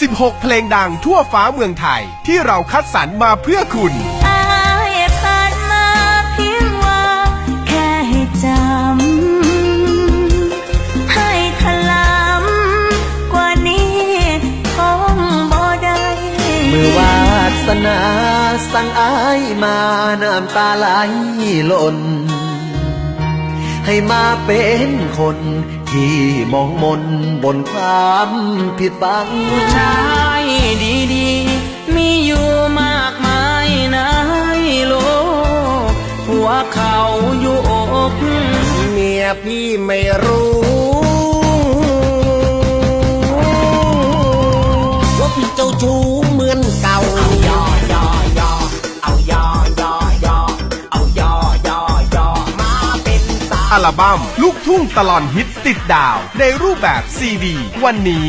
16 เพลงดังทั่วฟ้าเมืองไทย ที่เราคัดสรรมาเพื่อคุณ อายผ่านมาเพียงว่า แค่ให้จำ ให้ถลำกว่านี้คงบ่ได้มือวาสนาสั่งอายมาน้ำตาไหลหล่น ให้มาเป็นคน ที่มองมนบนความผิดบังชายดีๆ มีอยู่มากมายในโลกหัวเขาอยู่อกเมียพี่ไม่รู้ อัลบั้มลูกทุ่งตลอนฮิตติดดาว ในรูปแบบซีดี วันนี้